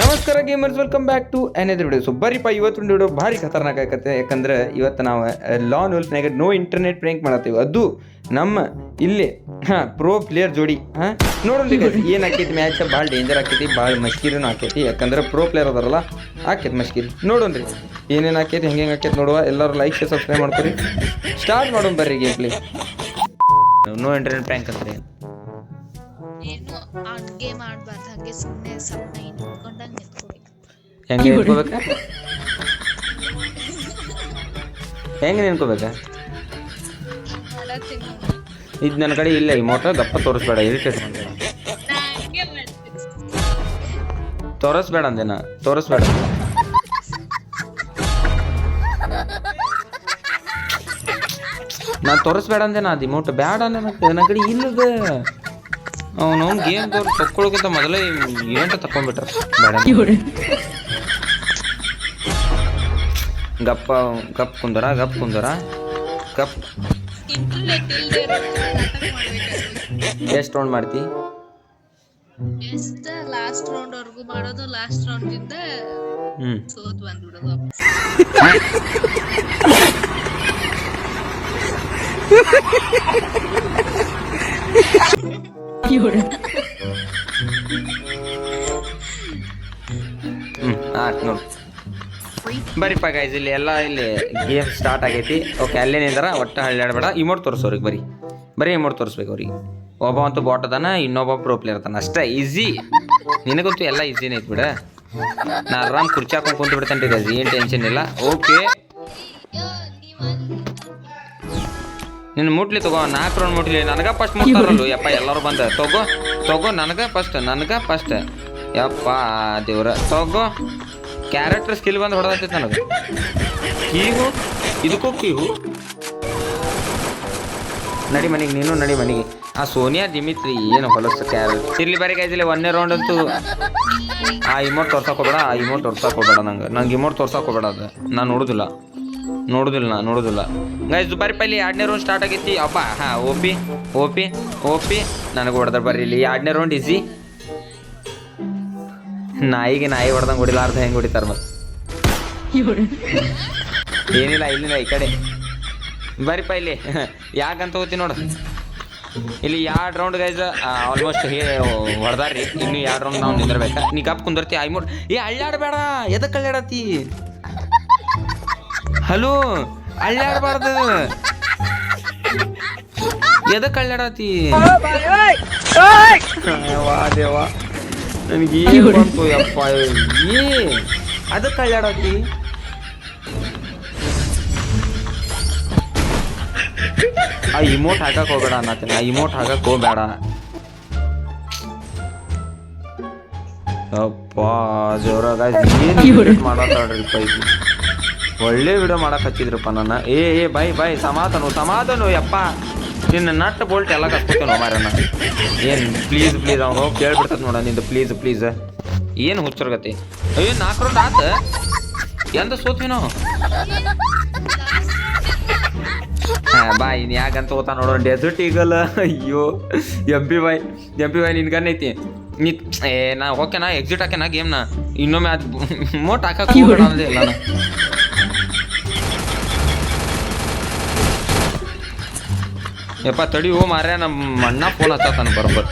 ನಮಸ್ಕಾರ gamers welcome back to another video so ಬರೀಪ ಒಂದು video ಭಾರಿ ಖತರ್ನಾಕ್ ಆಗತ್ತೆ. ಯಾಕಂದ್ರೆ ಇವತ್ತು ನಾವು ಲಾನ್ ಉಲ್ಫ್ನಾಗ ನೋ ಇಂಟರ್ನೆಟ್ ಪ್ರ್ಯಾಂಕ್ ಮಾಡತ್ತೀವಿ. ಅದು ನಮ್ಮ ಇಲ್ಲಿ ಹಾಂ ಪ್ರೋ ಪ್ಲೇಯರ್ ಜೋಡಿ ಹಾಂ ನೋಡೋಣ ಏನು ಆಕೈತಿ ಮ್ಯಾಚ್ ಭಾಳ ಡೇಂಜರ್ ಆಕೈತಿ ಭಾಳ ಮಶ್ಕಿರಿನೂ ಆಕೈತಿ. ಯಾಕಂದ್ರೆ ಪ್ರೋ ಪ್ಲೇಯರ್ ಅದಾರಲ್ಲ ಆಕೈತಿ ಮಶ್ಕಿರಿ ನೋಡೋಣ್ರಿ ಏನೇನು ಆಕೈತಿ ಹೆಂಗೆ ಹೆಂಗೆ ಆಕೈತಿ ನೋಡುವ. ಎಲ್ಲರೂ ಲೈಕ್ ಶೇರ್ ಸಬ್ಸ್ಕ್ರೈಬ್ ಮಾಡ್ಕೊರಿ. ಸ್ಟಾರ್ಟ್ ಮಾಡೋಣ ಬರ್ರಿ game play no internet prank ಅಂದ್ರೆ ಆ ಮಾಡಬಾರ್ದು, ಹಂಗೆ ಸುಮ್ಮನೆ ಸಪ್ನ ನಿಂತ್ಕೊಂಡಂಗೆ ನಿಂತ್ಕೋಬೇಕು. ಹೆಂಗೆ ನಿಂತ್ಕೋಬೇಕ? ಹೆಂಗೆ ನಿಂತ್ಕೋಬೇಕ? ಇದು ನನ್ನ ಕಡೆ ಇಲ್ಲ, ಈ ಮೋಟರ್ ದಪ್ಪ ತೋರಿಸ್ಬೇಡ ಇರಿಟೇಟ್ ಮಾಡಬೇಡ. ಹಂಗೆ ತೋರಿಸ್ಬೇಡ ಅಂದೇನ? ತೋರಿಸ್ಬೇಡ. ನಾನು ತೋರಿಸ್ಬೇಡ ಅಂದೇನ ಅದು ಇಮೋಟ್ ಬೇಡ ನನ್ನ ಕಡೆ ಇಲ್ಲದ. ಅವನು ಗೇಮ್ ದವ್ರು ತಕ್ಕೊಳ್ಳೋಕ್ಕಿಂತ ಮೊದಲೇ ಇವೆಂಟ್ ತಕೊಂಡ್ಬಿಟ್ರ ಬೇಡ. ಗಪ್ಪ ಗಪ್ ಕುಂದರ ಗಪ್ ಕುಂದರ ಗಪ್. ಎಷ್ಟು ರೌಂಡ್ ಮಾಡ್ತಿ? ಲಾಸ್ಟ್ ರೌಂಡ್ ವರ್ಗು ಮಾಡೋದು ಲಾಸ್ಟ್ ರೌಂಡ್ ಇಂದ ಸೋತ್ ಬಂದ್ಬಿಡೋದು. ಬರೀಪ್ಪ ಗೈಸ್ ಇಲ್ಲಿ ಎಲ್ಲ ಇಲ್ಲಿ ಗೇಮ್ ಸ್ಟಾರ್ಟ್ ಆಗೈತಿ. ಓಕೆ ಅಲ್ಲೇ ಒಟ್ಟ ಒಟ್ಟು ಹಳ್ಳಿಯಾಡಬೇಡ ಇಮೋಟ್ ತೋರಿಸೋರಿಗೆ ಬರೀ ಬರೀ ಇಮೋಟ್ ತೋರಿಸ್ಬೇಕು ಅವ್ರಿಗೆ. ಒಬ್ಬ ಅಂತೂ ಬಾಟ್ ಅದಾನ, ಇನ್ನೊಬ್ಬ ಪ್ರೋ ಪ್ಲೇಯರ್ ಅದಾನ. ಅಷ್ಟೇ ಈಸಿ ನಿನಗಂತೂ ಎಲ್ಲ ಈಸಿನೇ ಐತಿ ಬಿಡ. ನಾ ಆರಾಮ್ ಕುರ್ಚಿ ಹಾಕೊಂಡು ಕುಂತು ಬಿಡ್ತೇನೆ ಗೈಸ್ ಏನು ಟೆನ್ಷನ್ ಇಲ್ಲ. ಓಕೆ ನಿನ್ನ ಮುಟ್ಲಿ ತಗೋ, ನಾಲ್ಕು ರೌಂಡ್ ಮುಟ್ಲಿ. ನನಗ ಫಸ್ಟ್ ಮುಟ್ತಾರಲ್ಲ ಯಪ್ಪ, ಎಲ್ಲರೂ ಬಂದ. ತಗೋ ತಗೋ, ನನಗ ಫಸ್ಟ್ ನನಗ ಫಸ್ಟ್ ಯಪ್ಪ, ದೇವ್ರ. ತಗೋ. ಕ್ಯಾರೆಕ್ಟರ್ ಸ್ಕಿಲ್ ಬಂದು ಹೊಡೆದೈತೆ ನನಗೆ. ಕೀವು ಇದಕ್ಕೂ ಕೀವು ನಡಿ ಮನೆಗೆ, ನೀನು ನಡಿ ಮನೆಗೆ. ಆ ಸೋನಿಯಾ ದಿಮಿತ್ರಿ ಏನು ಹೊಲಸ ಕ್ಯಾರೆಕ್ಟರ್ ಇರ್ಲಿ ಬರೀ ಇಲ್ಲಿ ಒಂದನೇ ರೌಂಡ್ ಅಂತೂ ಆ ಇಮೋಟ್ ತೋರ್ಸಕ್ ಹೋಗ್ಬೇಡ, ಆ ಇಮೋಟ್ ತೋರ್ಸಕ್ ಹೋಗ್ಬೇಡ ನಂಗೆ. ನಂಗೆ ಇಮೋಟ್ ತೋರ್ಸಕ್ ಹೋಗ್ಬೇಡ ಅದು. ನಾನು ನೋಡುದಿಲ್ಲ. ನೋಡುದಿಲ್ಲ ನಾ, ನೋಡೋದಿಲ್ಲ. ಗೈಸ್ ದುಬಾರಿ ಪೈಲಿ ಎರಡನೇ ರೌಂಡ್ ಸ್ಟಾರ್ಟ್ ಆಗೈತಿ. ಅಪ್ಪ ಹಾಂ ಓಪಿ ಓಪಿ ಓಪಿ ನನಗೆ ಹೊಡೆದ್ರೆ ಬರ್ರಿ ಇಲ್ಲಿ. ಎರಡನೇ ರೌಂಡ್ ಈಸಿ ನಾಯಿಗೆ ನಾಯಿ ಹೊಡೆದಂಗೆ ಹೊಡಿಲಾರ್ದ ಹೆಂಗೆ ಹೊಡಿತಾರ ಮತ್ತೆ? ಏನಿಲ್ಲ ಇಲ್ಲಿಲ್ಲ ಈ ಕಡೆ. ಬರೀಪ ಇಲ್ಲಿ. ಯಾಕಂತ ಹೋಗ್ತೀನಿ ನೋಡು. ಇಲ್ಲಿ ಎರಡು ರೌಂಡ್ ಗೈಸ್ ಆಲ್ಮೋಸ್ಟ್ ಹೇ ಹೊಡೆದಾರ್ರಿ. ಇನ್ನು ಎರಡು ರೌಂಡ್ ನಾವು ನಿಂದಿರ್ಬೇಕಾ. ನೀ ಕಪ್ ಕುಂದರ್ತಿ ಐ ಮೂಡ್ ಏ ಅಳ್ಳಾಡಬೇಡ ಎದಕ್ಕೆ ಅಳ್ಳಾಡತಿ ಹಲೋ ಅಳ್ಳಾಡಬಾರ್ದು. ಎದಕ್ಕೆ ಅಳ್ಳಾಡತಿ ವಾ ದೇವಾ ನನಗೆ ಏನು ಬಂತು ಯಪ್ಪ ಏ ಅದಕ್ಕೆ ಅಳ್ಳಾಡತಿ ಆ ಇಮೋಟ್ ಹಾಕಕ್ ಹೋಗ್ಬೇಡ ಅನ್ನತ್ತೀನಿ. ಆ ಇಮೋಟ್ ಹಾಕಕ್ ಹೋಗ್ಬೇಡ. ಅಪ್ಪ ಜೋರಾಗ ಏನು ಮಾಡತ್ತಾಡ್ರಿ ಪೈಕಿ. ಒಳ್ಳೆ ವಿಡಿಯೋ ಮಾಡಕ್ ಹಚ್ಚಿದ್ರಪ್ಪ ನನ್ನ. ಏ ಏ ಬೈ ಬೈ ಸಮಾಧಾನ ಸಮಾಧಾನ ಯಪ್ಪ. ನಿನ್ನ ನಟ್ ಬೋಲ್ಟ್ ಎಲ್ಲ ಕಸ್ಕೊತೇನೋ ಮಾರಣ್ಣ ಏನು ಪ್ಲೀಸ್ ಪ್ಲೀಸ್ ಅವ್ನು ಹೋಗಿ ಕೇಳ್ಬಿಡ್ತದ ನೋಡ ನಿಂದು ಪ್ಲೀಸ್ ಪ್ಲೀಸ್ ಏನು ಹುಚ್ಚರ್ಗತಿ? ಅಯ್ಯೋ ನಾಲ್ಕು ರೌಂಡ್ ಆತ? ಎಂದ ಸೋತ್ವಿ ನಾವು? ಬಾಯ್, ಇನ್ ಯಾಕಂತ ಹೋತಾ ನೋಡೋ ಡೆಸರ್ಟ್ ಈಗಲ್ಲ ಅಯ್ಯೋ M P boy M P boy ನಿನ್ ಗನ್ ಐತಿ. ನೀ ಏ ನಾ ಓಕೆನಾ ಎಕ್ಸಿಟ್ ಹಾಕ್ಯಾನ ಗೇಮ್ನ ಇನ್ನೊಮ್ಮೆ ಅದು ಮೋಟ್ ಹಾಕಕ್ಕೆ ಹೋಗೋಣ ಇಲ್ಲ ನಾ ಯಪ್ಪ ತಡಿ ಹೋ ಮಾರ್ಯ ನಮ್ಮ ಅಣ್ಣ ಫೋನ್ ಹಚ್ಚತಾನ ಬರೋಬ್ಬರ್.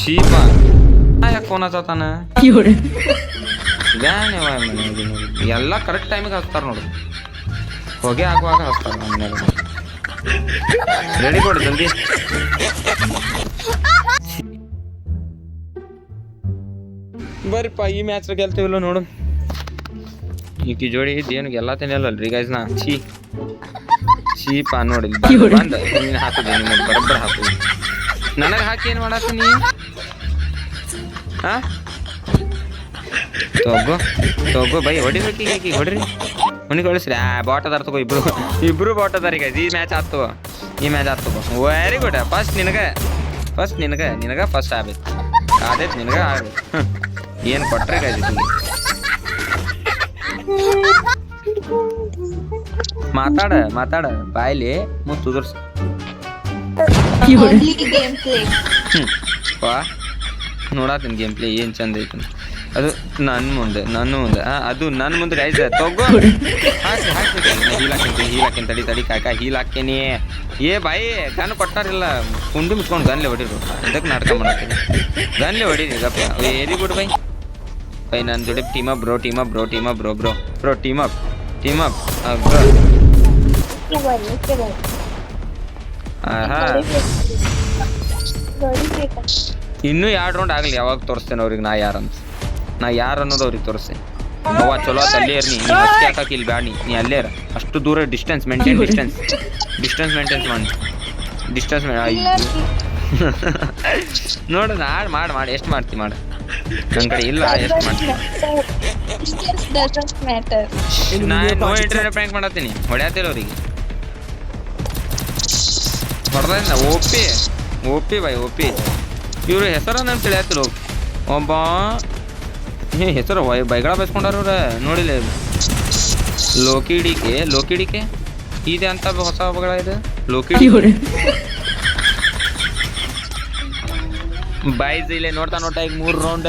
ಶೀಪ ಯಾಕೆ ಫೋನ್ ಹಚ್ಚತಾನ ಎಲ್ಲ ಕರೆಕ್ಟ್ ಟೈಮಿಗೆ ಹಾಕ್ತಾರ ನೋಡು. ಹೊಗೆ ಹಾಕುವಾಗ ಹಾಕ್ತಾರ ನಮ್ಮ ರೆಡಿ ಕೊಡು ಜಲ್ದಿ. ಬರ್ರಿಪ್ಪ ಈ ಮ್ಯಾಚ್ ಗೆಲ್ತೀವಿಲ್ಲ ನೋಡು. ಈಕಿ ಜೋಡಿ ಇದ್ದೇನು ಗೆಲ್ಲತೇನೆ ರೀ ಗೈಸ್ ನಾ? ಛೀ. ಚೀಪ ನೋಡಿ ಬಂದ ನೀನು ಹಾಕಿದೆ ನಿಮ್ಮ ಬರಬ್ಬರ ಹಾಕು ನನಗೆ ಹಾಕಿ ಏನು ಮಾಡತ್ತ ನೀ ಹಾ ತಗೋ ತಗೋ ಬೈ ಹೊಡಿ ಈಗ ಹಾಕಿ ಹೊಡ್ರಿ. ಮನೆಗೆ ಕಳಿಸ್ರಿ. ಆ ಬಾಟ್ ಅದಾರ ತಗೋ ಇಬ್ರು. ಇಬ್ರು ಬಾಟ್ ಅದಾರ ಈಗ. ಈ ಮ್ಯಾಚ್ ಆತು ಈ ಮ್ಯಾಚ್ ಆತು ವೆರಿ ಗುಡ್ ಫಸ್ಟ್ ನಿನಗೆ. ಫಸ್ಟ್ ನಿನಗೆ. ನಿನಗೆ ಫಸ್ಟ್ ಆಗ್ಬೇಕು ಆದೈತೆ ನಿನಗೆ ಆಗ್ಬೇಕು ಏನು ಕೊಟ್ರೆ ಗೈಸ್ ಮಾತಾಡ ಮಾತಾಡ. ಬಾಯ್ಲಿ ಮುತ್ತು ಉದುರ್ಸ. ವಾ. ನೋಡಾತೀನಿ ಗೇಮ್ ಪ್ಲೇ ಏನು ಚಂದ ಐತಿ ಅದು ನನ್ನ ಮುಂದೆ ನನ್ನ ಮುಂದೆ. ಆ, ಅದು ನನ್ನ ಮುಂದೆ ಗೈಸ್ ತಗೋ. ಹಾಕಿ ಹಾಕಿ. ಹೀಲ್ ಹಾಕಿ ಹೀಲ್ ತಡಿ ತಡಿ ಕಾಕ ಹೀಲ್ ಹಾಕ್ತೀನಿ. ಏ ಬಾಯಿ ಗನ್ ಕೊಟ್ಟಾರಿಲ್ಲ. ಕುಂಡು ಮುಚ್ಕೊಂಡು ಗನ್ಲೆ ಹೊಡಿರು. ಅದಕ್ಕೆ ನಾಟಕ ಮಾಡತ್ತೀನಿ ಗನ್ಲೆ ಹೊಡೀರಿ ಗಪ್ಪ. ಏರಿ ಬಿಡು ಬೈ ಬೈ ನನ್ನ ಜೋಡಿ team up bro team up bro team up bro bro bro team up team up bro ಹಾಂ ಇನ್ನೂ ಎರಡು ರೌಂಡ್ ಆಗ್ಲಿ ಯಾವಾಗ ತೋರಿಸ್ತೇನೆ ಅವ್ರಿಗೆ ನಾ ಯಾರಂತ ನಾ ಯಾರು ಅನ್ನೋದು ಅವ್ರಿಗೆ ತೋರಿಸ್ತೇನೆ. ಅವ್ವ ಚಲೋ ಆತ್ ಅಲ್ಲೇ ಇರ್ನಿ ನೀ. ಹಾಕಕ್ಕೆ ಇಲ್ಲಿ ಬ್ಯಾಡ ನೀ. ನೀ ಅಲ್ಲೇ ಇರ. ಅಷ್ಟು ದೂರ distance maintain distance distance maintains ಮಾಡಿ ಡಿಸ್ಟೆನ್ಸ್ ನೋಡು ನಾಡ್ ಮಾಡಿ ಮಾಡಿ. ಎಷ್ಟು ಮಾಡ್ತಿ ಮಾಡು. ನನ್ನ ಕಡೆ ಇಲ್ಲ ಎಷ್ಟು ಮಾಡ್ತೀನಿ ನಾ ನೋ ಇಂಟರ್ನೆಟ್ ಪ್ರ್ಯಾಂಕ್ ಮಾಡತ್ತೀನಿ. ಹೊಡ್ಯಾತಿಲ್ಲ ಅವ್ರಿಗೆ. ಹೊಡೆದ ಓಪಿ ಓಪಿ ಬೈ ಓಪಿ ಇವ್ರ ಹೆಸರು ನನ್ ತಿಳಿಯತ್ತಿಲ್ಲ. ಒಬ್ಬ ಏ ಹೆಸರು ವೈ ಬೈಗಳ ಬೈಸ್ಕೊಂಡಾರ ಇವ್ರ? ನೋಡಿಲ್ಲ ಲೋಕಿಡಿಕೆ ಲೋಕಿಡಿಕೆ ಇದೆ ಅಂತ ಹೊಸ ಹಬ್ಬಗಳ ಇದು? ಲೋಕಿಡಿ ಬಾಯ್ಸ್ ಇಲ್ಲೇ ನೋಡ್ತಾ ನೋಡ್ತಾ ಈಗ ಮೂರು ರೌಂಡ್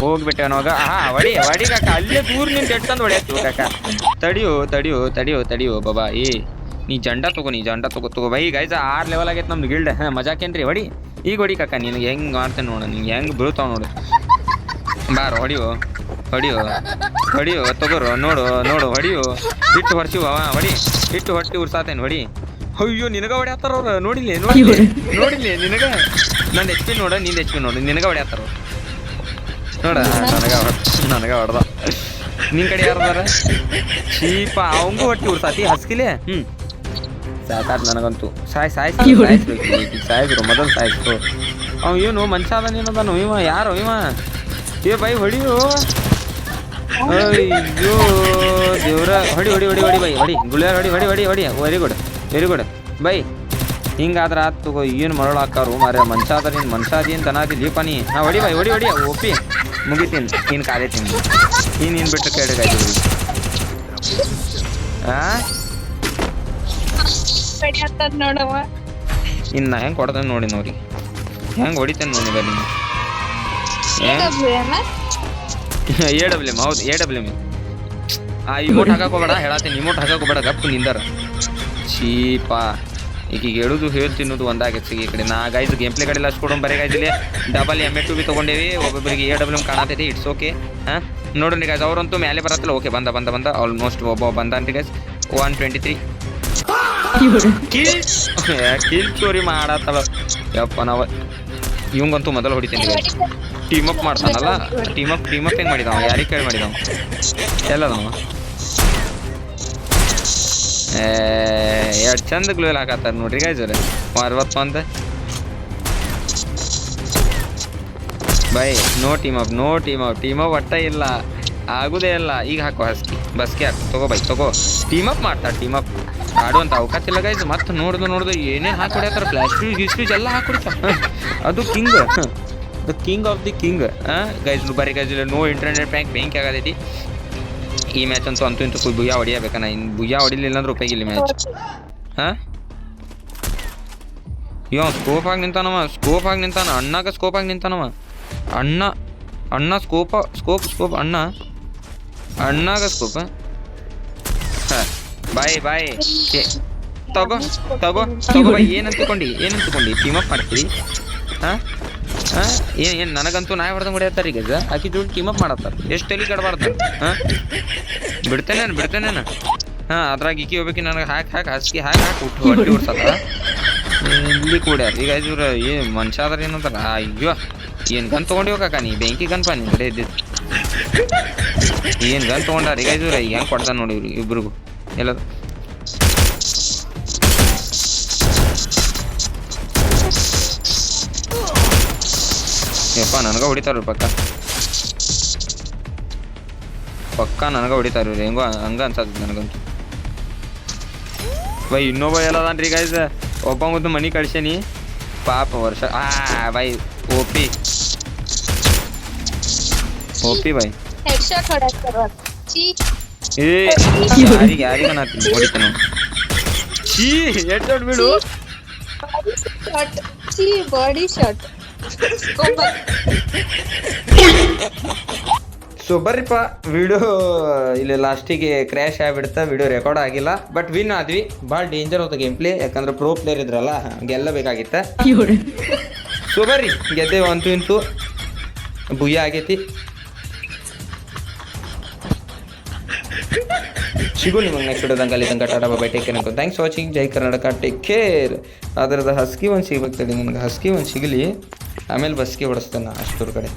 ಹೋಗ್ಬಿಟ್ಟೆ ಅವಾಗ. ಹಾ ಹೊಡಿ ಹೊಡಿ ಕಾಕ. ಅಲ್ಲೇ ದೂರ ನಿಂತ ಎಟ್ತಂದು ಹೊಡೆಯತ್ತು ಕಾಕ. ತಡಿಯೋ ತಡಿಯೋ ತಡಿಯೋ ತಡಿಯೋ, ಬಾಬಾ. ಏ, ನೀ ಜಂಡ ತಗೋ, ನೀ ಜಂಡ ತಗೋ ತಗೋ. ಬೈ ಗೈಸ ಆರ್ ಲೆವೆಲ್ ಆಗೈತೆ ನಮ್ದು ಗಿಲ್ಡ್ ಹಾ ಮಜಾಕೇನ್ರಿ ಹೊಡಿ. ಈಗ ಹೊಡಿ ಕಾಕ ನೀನು ಹೆಂಗ್ ಮಾಡ್ತೇನೆ ನೋಡು ನಿಂಗೆ ಹೆಂಗ್ ಬೀಳ್ತಾವ ನೋಡು. ಬಾರ, ಹೊಡಿಯೋ, ಹೊಡಿಯು, ಹೊಡಿಯೋ, ತಗೋರು, ನೋಡು ನೋಡು, ಹೊಡಿಯು. ಬಿಟ್ಟು ಹೊರ್ಸಿವ ಹೊಡಿ. ಬಿಟ್ಟು ಹೊಟ್ಟಿ ಉರ್ಸಾತೇನೆ, ಹೊಡಿ. ಅಯ್ಯೋ, ನಿನಗ ಹೊಡಿಯತ್ತಾರ ಅವ್ರು. ನೋಡಿಲ್ಲ ನೋಡಿಲ್ಲ ನೋಡಿಲ್ಲ, ನಿನಗ. ನನ್ನ ಎಚ್ ಪಿ ನೋಡ ನಿಂದ ಎಚ್ ಪಿ ನೋಡು ನಿನಗ ಹೊಡ್ಯಾತಾರ ನೋಡ ನನಗ ನನಗ ಹೊಡ್ದ ನಿನ್ ಕಡೆ ಯಾರ್ದಾರ ಶೀಪ ಅವಂಗೂ ಹೊಟ್ಟಿ ಉರ್ಸಾತಿ ಹಸ್ಕಿಲೆ ಹ್ಮ್ ಸಾಕಾತ್ ನನಗಂತೂ ಸಾಯ್ ಸಾಯ್ ಸಾಯಿಸ್ರು ಮೊದಲು ಸಾಯಿಸ್ರು ಅವ ಏನು ಮನುಷ್ಯ ಅದನ್ನು ಇವ ಯಾರು ಇವ ಏ ಬೈ ಹೊಡಿಯು ಅಯ್ಯೋ ದೇವ್ರ ಹೊಡಿ ಹೊಡಿ ಹೊಡಿ ಹೊಡಿ ಬೈ ಹೊಡಿ ಗುಳಿಯಾರ ಹೊಡಿ ಹೊಡಿ ಹೊಡಿ ಹೊಡಿ very good very good by ಹಿಂಗಾದ್ರ ತಗೋ ಏನು ಮರಳು ಹಾಕಾರು ಮಾರ ಅದ ನೀನು ಮನುಷ್ಯ ಅದೇನು ತನಾದಿ ಲೀಪ ನೀ? ನಾ ಹೊಡಿ ಬಾಯ್ ಹೊಡಿ ಹೊಡಿ ಒಪ್ಪಿ ಮುಗಿತೀನಿ. ನೀನು ಕಾಲೇ ತಿಂದು ನೀನು ಏನು ಬಿಟ್ಟು ಕೇಳಿಗಾಯ್ತು ಹಾಂ ನೋಡವ ಇನ್ನು ಹೆಂಗೆ ಕೊಡ್ತೇನೆ ನೋಡಿ ನೋಡಿ. ಹೆಂಗೆ ಹೊಡಿತೇನೆ ನೋಡಿ ಬನ್ನಿ ಎ ಡಬ್ಲ್ಯೂ ಹೌದು ಎ ಡಬ್ಲ್ಯೂ ಆ ಇಮೋಟ್ ಹಾಕಕ್ ಹೋಗ್ಬೇಡ ಹೇಳತ್ತೀನಿ. ಇಮೋಟ್ ಹಾಕಕ್ ಹೋಗ್ಬೇಡ ಗಪ್ ನಿಂದರ. ಚೀಪಾ ಈಗ ಹೇಳುದು ಹೇಳಿ ತಿನ್ನೋದು ಒಂದಾಗೈತಿ ಈ ಕಡೆ ನಾ ಗೈಸ್ ಗೇಮ್ ಪ್ಲೇ ಕಡೆ ಅಷ್ಟು ಬರೀ double M A two B ತೊಗೊಂಡೇವಿ ಒಬ್ಬೊಬ್ಬರಿಗೆ ಎ ಡಬ್ಲ್ಯೂ ಕಾಣತೈತಿ ಇಟ್ಸ್ ಓಕೆ ಹಾಂ? ನೋಡ್ರಿ ಗೈಸ್ ಅವರಂತೂ ಮೇಲೆ ಬರತ್ತಲ್ಲ ಓಕೆ ಬಂದ ಬಂದ ಬಂದ ಆಲ್ಮೋಸ್ಟ್ ಒಬ್ಬ ಬಂದಾನ್ರಿ guys one twenty three kill ಚೋರಿ ಮಾಡತ್ತಲ್ಲ. ಯಪ್ಪ, ನಾವು ಇವಂಗಂತೂ ಮೊದಲು ಹೊಡಿತೀನಿ ಟೀಮ್ ಅಪ್ ಮಾಡ್ತಾನಲ್ಲ ಟೀಮ್ ಅಪ್ ಟೀಮ್ ಅಪ್ ಹೆಂಗೆ ಮಾಡಿದವ ಯಾರಿಗೆ ಕೇಳಿ ಮಾಡಿದವ ಎಲ್ಲದವ ಎರಡು ಚಂದ ಗ್ಲೂಲ್ ಹಾಕತ್ತಾರ ನೋಡ್ರಿ ಗಾಯ್ಸರ ಅರವತ್ತೊಂದು by no team up no team up team up ಒಟ್ಟ ಇಲ್ಲ. ಆಗುದೇ ಇಲ್ಲ. ಈಗ ಹಾಕೋ ಹಸ್ಕಿ. ಬಸ್ಗೆ ಹಾಕು. ತಗೋ ಬೈ, ತಗೋ. ಟೀಮ್ ಅಪ್ ಮಾಡ್ತಾರೆ ಟೀಮ್ ಅಪ್ ಆಡುವಂತ ಅವಕಾಶ ಇಲ್ಲ ಗೈಸ್ ಮತ್ತೆ ನೋಡ್ದು ನೋಡ್ದು ಏನೇ ಹಾಕಿ ಹೊಡ್ಯಾತಾರ? ಫ್ಲಾಶ್ ಫ್ಯೂಸ್ ಗೀಸ್ ಫ್ಯೂಸ್ ಎಲ್ಲ ಹಾಕೊಡ್ತಾರ ಅದು king the king of the king guys ಬರೀ ಗೈಸ್ ನೋ ಇಂಟರ್ನೆಟ್ ಬ್ಯಾಂಕ್ ಬ್ಯಾಂಕ್ ಆಗತೈತಿ? ಈ ಮ್ಯಾಚ್ ಅಂತೂ ಅಂತೂ ಇಂತೂ ಭುಯ್ಯ ಹೊಡಿಯಬೇಕಣ್ಣ ಇನ್ನು ಭುಯ್ಯ ಹೊಡಿಲಿಲ್ಲ ಅಂದ್ರೆ ಉಪಯೋಗಿಲ್ಲ ಮ್ಯಾಚ್ ಹಾಂ? ಇವ ಸ್ಕೋಪ್ ಆಗಿ ನಿಂತಾನವ ಸ್ಕೋಪ್ ಆಗಿ ನಿಂತಾನ. ಅಣ್ಣಾಗ ಸ್ಕೋಪ್ ಆಗಿ ನಿಂತಾನವ. ಅಣ್ಣ ಅಣ್ಣ ಸ್ಕೋಪ ಸ್ಕೋಪ್ ಸ್ಕೋಪ್ ಅಣ್ಣ. ಅಣ್ಣಾಗ ಸ್ಕೋಪ್ ಬಾಯ್ ಬಾಯ್. ತಗೋ ತಗೋ ತಗೋ ಬೈ ಏನಂತ್ಕೊಂಡಿ ತಿಳ್ಕೊಂಡಿ ಟೀಮ್ ಅಪ್ ಮಾಡ್ತೀರಿ? ಹಾ ಹಾಂ? ಏನು, ಏನ್, ನನಗಂತೂ ನಾಯಿ ಹೊಡೆದಂಗೆ ಹೊಡೆಯತ್ತಾರ ಈಗ ಆಕಿ ಜೂಡ್ ಕಿಮ್ಮಪ್ ಅಪ್ ಮಾಡತ್ತಾರ. ಎಷ್ಟು ತಲೆ ಕಡಬಾರ್ದು? ಹಾಂ? ಬಿಡ್ತೇನೆ ಹಾಂ, ಅದ್ರಾಗ ಇಕ್ಕಿ ಹೋಗ್ಬೇಕು ನನಗೆ ಹಾಕಿ ಹಾಕಿ, ಹಸ್ಕಿ ಹಾಕಿ ಹಾಕಿ ಹೊಟ್ಟಿ ಹೊಡ್ಸದ. ಇಲ್ಲಿ ಕೂಡ್ಯಾರ ಈಗ ಇವ್ರು ಏ ಮನುಷ್ಯ ಆದ್ರೆ ಏನಂತಾರ? ಅಯ್ಯೋ ಏನು ಗನ್ ತೊಗೊಂಡು ಹೋಗಾಕ ನೀ? ಬೆಂಕಿ ಗನ್ ಪಾ, ನಿನ್ ಕಡೆ ಇದ್ದಿದ್ದು ಏನು ಗನ್ ತೊಗೊಂಡಾರ? ಈಗ ಇದ್ರ ಈಗ ಹೆಂಗೆ ಕೊಡ್ತಾನೆ ನೋಡಿ ಇವ್ರು, ಇಬ್ರಿಗೂ. ಎಲ್ಲ ಯಪ್ಪ ನನಗೆ ಹೊಡಿತಾರ ಪಕ್ಕ. ಪಕ್ಕ ನನಗೆ ಹೊಡಿತಾರ ಇವ್ರು ಹೆಂಗೋ ಹಂಗ ಅನ್ಸತ್ತೆ ನನಗಂತೂ. ಬೈ ಇನ್ನೊಬ್ಬ ಎಲ್ಲದಾನ್ರಿ ಗೈಸ್ ಒಬ್ಬ ಮುದ್ದು ಮನಿ ಕಳ್ಸೇನಿ. ಪಾಪ ವರ್ಷ ಆ bye OP OP bye. Head ಯಾರಿಗೆ ಯಾರಿಗೆ ನಾತೀನಿ ಹೊಡಿತಾನೆ ಛೀ ಎಡ್ ಬಿಡು ಬಾಡಿ ಶಾಟ್ ಸೊ ಬರ್ರಿಪ್ಪ ವಿಡಿಯೋ ಇಲ್ಲಿ ಲಾಸ್ಟಿಗೆ ಕ್ರ್ಯಾಶ್ ಆಗಿಬಿಡ್ತಾ ವಿಡಿಯೋ ರೆಕಾರ್ಡ್ ಆಗಿಲ್ಲ ಬಟ್ ವಿನ್ ಆದ್ವಿ. ಭಾಳ ಡೇಂಜರ್ ಹೋದ ಗೇಮ್ ಪ್ಲೇ ಯಾಕಂದ್ರೆ ಪ್ರೋ ಪ್ಲೇಯರ್ ಇದ್ರಲ್ಲ, ಗೆಲ್ಲಬೇಕಾಗಿತ್ತ. ಸೊ ಬರ್ರಿ, ಗೆದ್ದೆ ಅಂತೂ ಇಂತೂ ಭುಯ್ಯ ಆಗೈತಿ. ಸಿಗು ನಿಮಗೆ ನೆಕ್ಸ್ಟ್ ವಿಡಿಯೋದಂಗೆ ಅಲ್ಲಿ ತನಕ ಟಾಟಾ ಬಾಬಾ ಟೇಕ್ ಕೇರ್ ಥ್ಯಾಂಕ್ಸ್ ವಾಚಿಂಗ್ ಜೈ ಕರ್ನಾಟಕ. ಟೇಕ್ ಕೇರ್ ಅದರದ ಹಸ್ಕಿ ಒಂದು ಸಿಗ್ಬೇಕು ತಡಿ ನನಗೆ ಹಸ್ಕಿ ಒಂದು ಸಿಗಲಿ. ಆಮೇಲೆ ಬಸ್ಗೆ ಹೊಡಿಸ್ತೇನೆ ಅಷ್ಟೂರ್ ಕಡೆ.